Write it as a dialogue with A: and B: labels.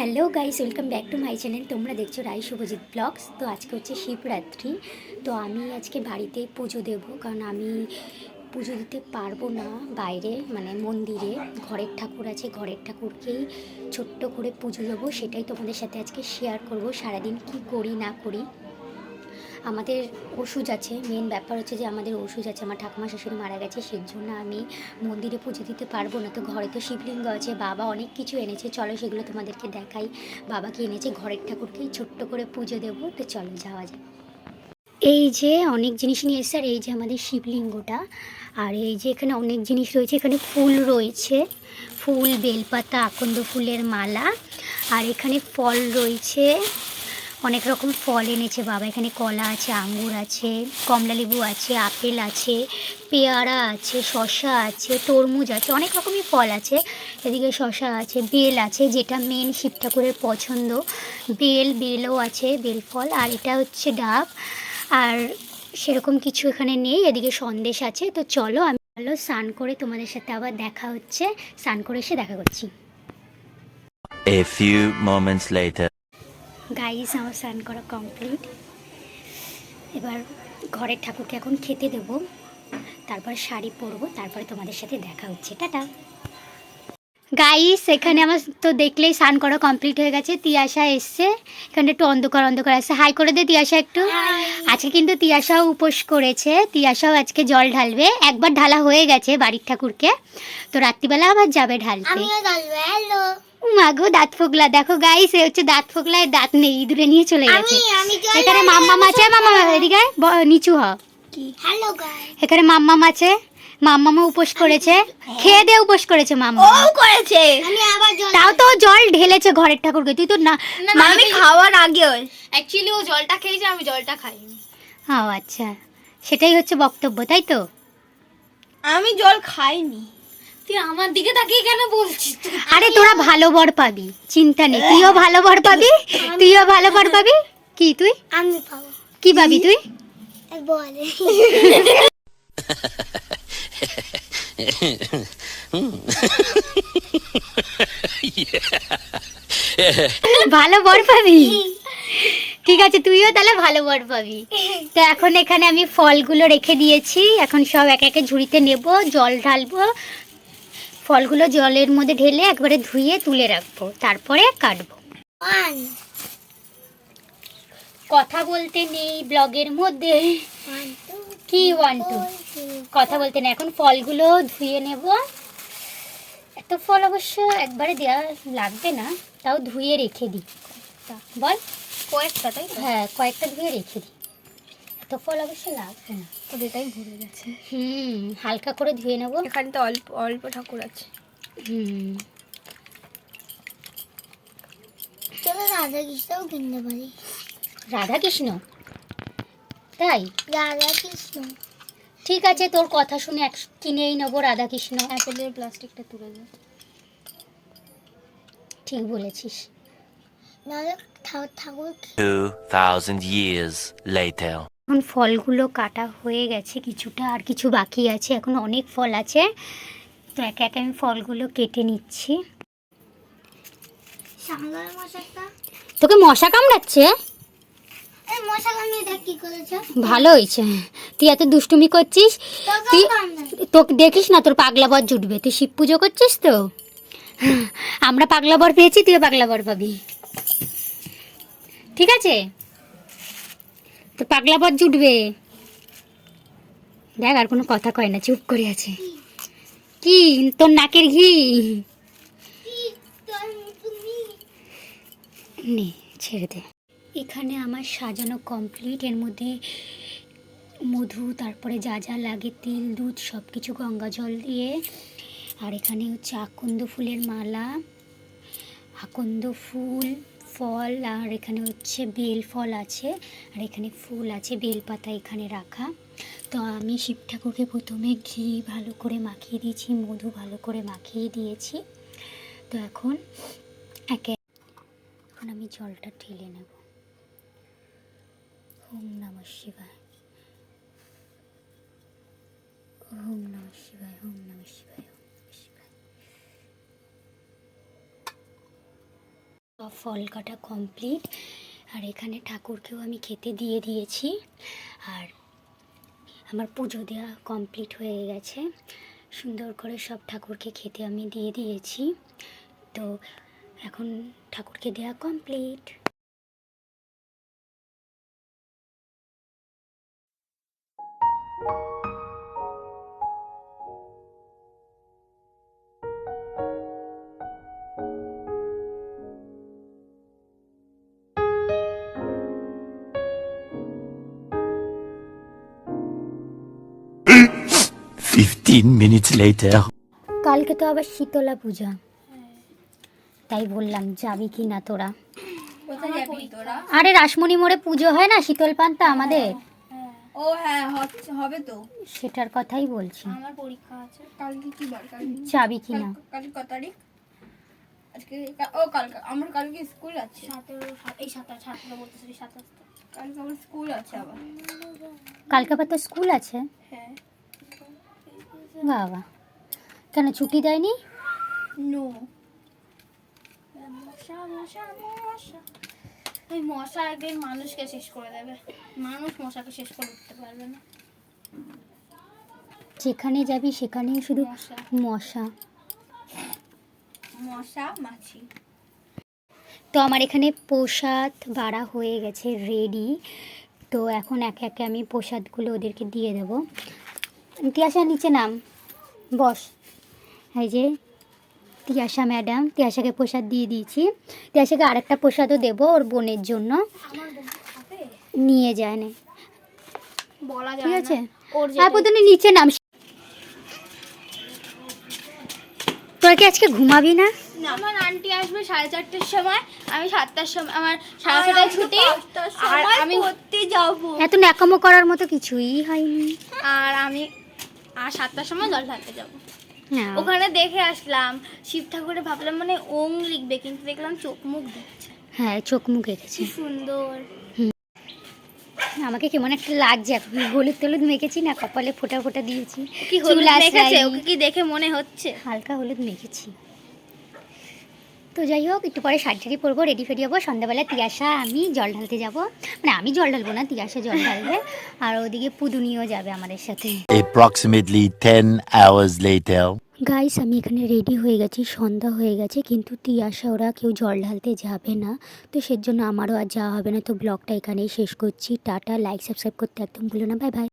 A: Hello guys, welcome back to my channel. তোমরা দেখছ রাই Subhajit blogs. তো আজকে হচ্ছে শিবরাত্রি। তো আমি আজকে বাড়িতে পুজো দেব, কারণ আমি পুজো দিতে পারব না বাইরে মানে মন্দিরে। ঘরের ঠাকুর আছে, ঘরের ঠাকুরকেই ছোট্ট করে পুজো দেবো, সেটাই তোমাদের সাথে আজকে শেয়ার করব। সারাদিন কি করি, না করি। আমাদের ওষুধ আছে মেন ব্যাপার হচ্ছে যে আমাদের ওষুধ আছে, আমার ঠাকুমা শাশুড়ি মারা গেছে সেই জন্য আমি মন্দিরে পুজো দিতে পারব না। তো ঘরে তো শিবলিঙ্গ আছে, বাবা অনেক কিছু এনেছে, চলো সেগুলো তোমাদেরকে দেখাই। বাবাকে এনেছে ঘরের ঠাকুরকেই ছোট্ট করে পুজো দেবো, তো চলো যাওয়া যায় এই যে অনেক জিনিস নিয়ে এসছে, আর এই যে আমাদের শিবলিঙ্গটা, আর এই যে এখানে অনেক জিনিস রয়েছে, এখানে ফুল রয়েছে, ফুল, বেলপাতা, আকন্দ ফুলের মালা, আর এখানে ফল রয়েছে। অনেক রকম ফল এনেছে। বাবা এখানে কলা আছে, আঙ্গুর আছে কমলালেবু আছে, আপেল আছে, পেয়ারা আছে শশা আছে, তরমুজ আছে, অনেক রকমই ফল আছে। এদিকে শশা আছে, বেল আছে, যেটা মেন শিব ঠাকুরের পছন্দ। বেল, বেলও আছে, বেল ফল, আর এটা হচ্ছে ডাব। আর সেরকম কিছু এখানে নেই, এদিকে সন্দেশ আছে। তো চলো আমি ভালো স্নান করে তোমাদের সাথে আবার দেখা হচ্ছে। স্নান করে এসে দেখা করছি।
B: A few moments later.
A: Guys, আমার স্নান করা কমপ্লিট এবার ঘরের ঠাকুরকে এখন খেতে দেব। তারপর শাড়ি পরবো, তারপরে তোমাদের সাথে দেখা হচ্ছে। টাটা! গাইস এখানে আমার তো দেখলেই স্নান করা কমপ্লিট হয়ে গেছে। তিয়াশা এসছে। এখানে একটু অন্ধকার অন্ধকার আসছে হাই করে দে তিয়াশা একটু। আজকে কিন্তু তিয়াশাও উপোস করেছে। তিয়াশাও আজকে জল ঢালবে। একবার ঢালা হয়ে গেছে বাড়ির ঠাকুরকে। তো রাত্রিবেলা আবার যাবে ঢালতে। মাগো দাঁত ফোকলা। দেখো গাইস এ হচ্ছে দাঁত ফোকলায় দাঁত নেই। ইঁদুরে নিয়ে চলে গেছে। এখানে মাম্মা আছে। মাম্মা এদিকে নিচু হ।
C: এখানে মাম্মা
A: এখানে মাম্মাম উপোস করেছে। খেয়ে দিয়ে উপোস করেছে মাম্মা।
C: করেছে। আমি আবার জল
A: তাও তো ও জল ঢেলেছে ঘরের ঠাকুরকে। তুই তো না
C: আমি খাওয়ার আগে
D: অ্যাকচুয়ালি ও জলটা খেয়েছে আমি জলটা খাইনি।
A: ও আচ্ছা। সেটাই হচ্ছে বক্তব্য তাই তো?
C: আমি জল খাইনি।
D: তুই আমার দিকে তাকিয়ে কেন বলছিস?
A: আরে তোরা ভালো বর পাবি। চিন্তা নেই। তুইও ভালো বর পাবি? তুইও ভালো বর পাবি? কি তুই?
C: আমি পাবো।
A: কি পাবি তুই?
C: বলে।
A: ভালো বর পাবি। ঠিক আছে তুইও তাহলে ভালো বর পাবি। তো এখন এখানে আমি ফলগুলো রেখে দিয়েছি। এখন সব এক একে ঝুড়িতে নেব জল ঢালবো। ফলগুলো জলের মধ্যে ঢেলে একবারে ধুয়ে তুলে রাখব। তারপরে কাটবো। কথা বলতে নেই ব্লগের মধ্যে। কি ওয়ান টু কথা বলতে না এখন ফলগুলো ধুয়ে নেব। এত ফল অবশ্য একবারে দেওয়া লাগবে না তাও ধুয়ে রেখে দিই। বল।
D: কয়েকটা তাই
A: হ্যাঁ কয়েকটা ধুয়ে রেখে দিই। এত ফল অবশ্য লাগবে না।
D: ওদেরটাই ভরে গেছে।
A: হুম হালকা করে ধুয়ে নেব।
D: এখানে তো অল্প অল্প ঠাকুর আছে।
A: হুম।
C: চলো রাধা কৃষ্ণও কিনতে পারি।
A: রাধা কৃষ্ণ তাই?
C: রাধা কৃষ্ণ
A: ঠিক আছে তোর কথা শুনে এক কিনেই নেব রাধা কৃষ্ণ
D: অ্যাপেলের প্লাস্টিকটা তুলে দে।
A: ঠিক বলেছিস।
C: নাহলে ঠাকুর
B: 2,000 years later.
A: এখন ফলগুলো কাটা হয়ে গেছে কিছুটা আর কিছু বাকি আছে। এখন অনেক ফল আছে। তো একে একে আমি ফলগুলো কেটে নিচ্ছি। তোকে মশা কামড়াচ্ছে
C: এই মশা কামিয়ে দেখ কি করেছ
A: ভালো হয়েছে। তুই এত দুষ্টুমি করছিস? তুই তোকে দেখিস না তোর পাগলা বর জুটবে। তুই শিব পুজো করছিস তো? আমরা পাগলা বর পেয়েছি তুই পাগলা বর পাবি। ঠিক আছে? তো পাগলা বর জুটবে। দেখ আর কোনো কথা কয় না চুপ করে আছে। কি? তোর নাকের ঘি? নে ছেড়ে দে। এখানে আমার সাজানো কমপ্লিট এর মধ্যে মধু, তারপরে যা যা লাগে, তিল, দুধ সব কিছু গঙ্গা জল দিয়ে। আর এখানে হচ্ছে আকন্দ ফুলের মালা, আকন্দ ফুল, ফল, আর এখানে হচ্ছে বেল ফল আছে, আর এখানে ফুল আছে, বেল পাতা এখানে রাখা। তো আমি শিব ঠাকুরকে প্রথমে ঘি ভালো করে মাখিয়ে দিয়েছি, মধু ভালো করে মাখিয়ে দিয়েছি। তো এখন একে এখন আমি জলটা ঢেলে নেব। ওম নমঃ শিবায়। ওম নমঃ শিবায়, ওম নমঃ শিবায়, ওম নমঃ ফল কাটা কমপ্লিট, আর এখানে ঠাকুরকেও আমি খেতে দিয়ে দিয়েছি। আর আমার পুজো দেওয়া কমপ্লিট হয়ে গেছে। সুন্দর করে সব ঠাকুরকে খেতে আমি দিয়ে দিয়েছি। তো এখন ঠাকুরকে দেওয়া কমপ্লিট।
B: Fifteen minutes later.
A: কালকে তো আবার শীতলা পূজা। তাই বললাম যাবি কি না তোরা?
D: কোথায় যাবি তোরা?
A: আরে রাসমণি মোড়ে পুজো হয় না শীতল পান্তা আমাদের?
D: ও হ্যাঁ হচ্ছে- হবে তো।
A: সেটার কথাই বলছি।
D: আমার পরীক্ষা আছে। কালকে কি বার
A: যাবি কি না?
D: কালকে কত তারিখ? আজকে ও কালকে আমার কালকে স্কুল আছে।
C: এই সাতাশ আঠারো বলতেছি সাতাশ
D: কালকে আমার স্কুল আছে আবার।
A: কালকে আবার তো স্কুল আছে?
D: হ্যাঁ।
A: বাবা। কেন ছুটি দেয়নি?
D: নো মশা মশা মশা। ওই মশা একদিন মানুষকে শেষ করে দেবে। মানুষ মশাকে শেষ করে উঠতে পারবে না।
A: যেখানে যাবি সেখানেই শুধু
D: মশা।
A: মশা।
D: মশা মাছি।
A: তো আমার এখানে প্রসাদ বাড়া হয়ে গেছে রেডি তো এখন একে একে আমি প্রসাদগুলো ওদেরকে দিয়ে দেবো। তিয়াশা নিচে নাম। বস। এই যে তিয়াশা ম্যাডাম তিয়াশাকে প্রসাদ দিয়ে দিয়েছি। তিয়াশাকে আরেকটা প্রসাদও দেবো ওর বোনের জন্য। নিয়ে যায় না।
D: বলা
A: ঠিক আছে
D: না। ওর
A: আর প্রথমে নিচে নাম। তোরা কি আজকে ঘুমাবি না?
D: আমার আন্টি আসবে সাড়ে চারটের সময় আমি সাতটার সময় আমার সাড়ে ছটায় ছুটি। আর আমি করতে যাব।
A: এত ন্যাকামো করার মতো কিছুই হয়নি।
D: আর আমি আর সাতটার সময় জল ঢালতে যাব।
A: হ্যাঁ।
D: ওখানে দেখে আসলাম শিব ঠাকুরে ভাবলাম মানে ওং লিখবে কিন্তু দেখলাম চোখ মুখ দেখছে
A: হ্যাঁ চোখ মুখ এঁকেছে।
D: সুন্দর।
A: আমাকে কেমন একটা লাগছে এখন হলুদ টলুদ মেখেছি না কপালে ফোটা ফোটা দিয়েছি
D: কি হলুদ মেখেছে? ওকে কি দেখে মনে হচ্ছে?
A: হালকা হলুদ মেখেছি। তো যাই হোক একটু পরে শাড়ি টাড়ি পরবো রেডি ফেডি হব। সন্ধ্যাবেলা তিয়াশা আমি জল ঢালতে যাব। মানে আমি জল ঢালবো না তিয়াশা জল ঢালবে। আর ওদিকে পুদুনিও যাবে আমাদের সাথে।
B: Approximately ten hours later.
A: Guys আমি এখানে রেডি হয়ে গেছি সন্ধ্যা হয়ে গেছে কিন্তু তিয়াশা ওরা কেউ জল ঢালতে যাবে না। তো সেজন্য আমারও আর যাওয়া হবে না তো ব্লগটা এখানেই শেষ করছি। টাটা লাইক সাবস্ক্রাইব করতে একদম ভুলো না বাই বাই